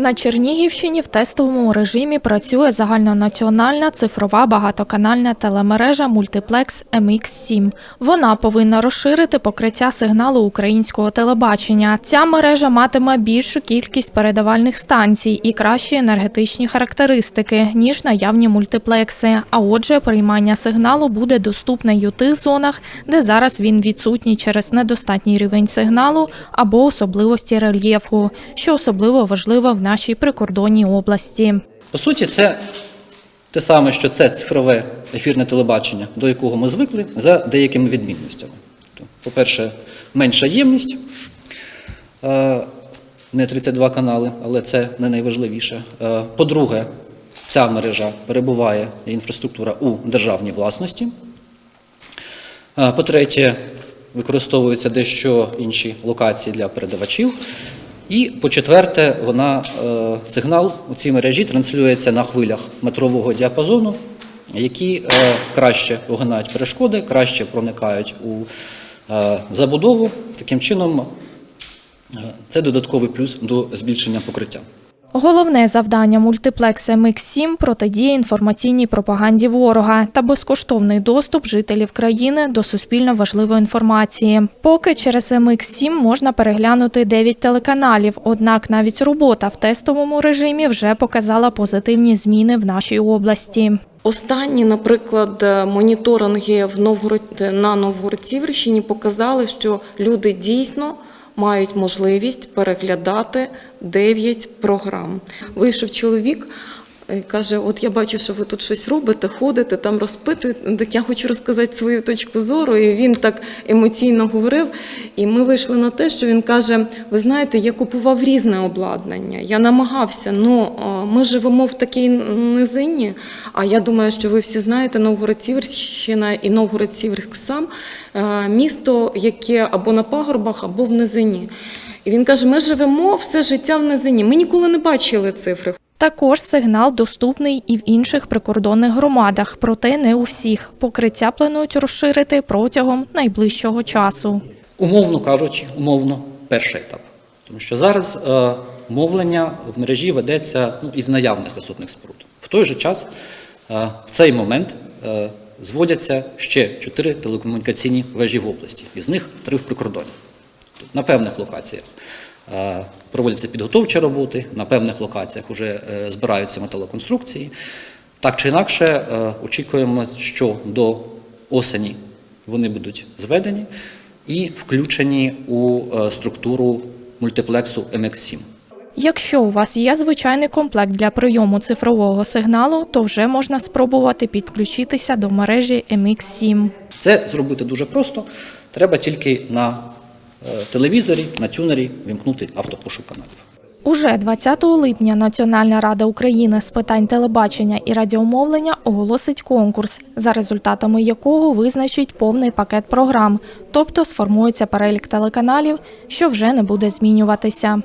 На Чернігівщині в тестовому режимі працює загальнонаціональна цифрова багатоканальна телемережа Мультиплекс MX7. Вона повинна розширити покриття сигналу українського телебачення. Ця мережа матиме більшу кількість передавальних станцій і кращі енергетичні характеристики, ніж наявні мультиплекси. А отже, приймання сигналу буде доступне й у тих зонах, де зараз він відсутній через недостатній рівень сигналу або особливості рельєфу, що особливо важливо в нашій прикордонній області. По суті, це те саме, що це цифрове ефірне телебачення, до якого ми звикли, за деякими відмінностями. Тобто, По-перше, менша ємність, е, не 32 канали, але це не найважливіше. Е, По-друге, ця мережа перебуває інфраструктура у державній власності. Е, По-третє, використовуються дещо інші локації для передавачів. І по-четверте, вона е, сигнал у цій мережі транслюється на хвилях метрового діапазону, які е, краще огинають перешкоди, краще проникають у е, забудову. Таким чином, це додатковий плюс до збільшення покриття. Головне завдання мультиплекса MX7 – протидія інформаційній пропаганді ворога та безкоштовний доступ жителів країни до суспільно важливої інформації. Поки через MX7 можна переглянути 9 телеканалів, однак навіть робота в тестовому режимі вже показала позитивні зміни в нашій області. Останні, наприклад, моніторинги в Новгород на Новгород-Сіверщині показали, що люди дійсно мають можливість переглядати 9 програм. Вийшов чоловік. Каже, от я бачу, що ви тут щось робите, ходите, там розпитуєте. Так я хочу розказати свою точку зору. І він так емоційно говорив. І ми вийшли на те, що він каже: ви знаєте, я купував різне обладнання, я намагався, але ми живемо в такій низині. А я думаю, що ви всі знаєте, Новгород-Сіверщина і Новгород-Сіверськ сам е, місто, яке або на пагорбах, або в низині. І він каже: ми живемо все життя в низині. Ми ніколи не бачили цифри. Також сигнал доступний і в інших прикордонних громадах, проте не у всіх. Покриття планують розширити протягом найближчого часу. Умовно кажучи, умовно, перший етап. Тому що зараз е, мовлення в мережі ведеться ну, із наявних висотних споруд. В той же час е, в цей момент е, зводяться ще чотири телекомунікаційні вежі в області, із них три в прикордоні. На певних локаціях е, проводяться підготовчі роботи, на певних локаціях вже е, збираються металоконструкції. Так чи інакше, е, очікуємо, що до осені вони будуть зведені і включені у структуру мультиплексу MX7. Якщо у вас є звичайний комплект для прийому цифрового сигналу, то вже можна спробувати підключитися до мережі MX7. Це зробити дуже просто. Треба тільки на телевізорі, на тюнері вімкнути автопошук каналів. Уже 20 липня Національна рада України з питань телебачення і радіомовлення оголосить конкурс, за результатами якого визначить повний пакет програм, тобто сформується перелік телеканалів, що вже не буде змінюватися.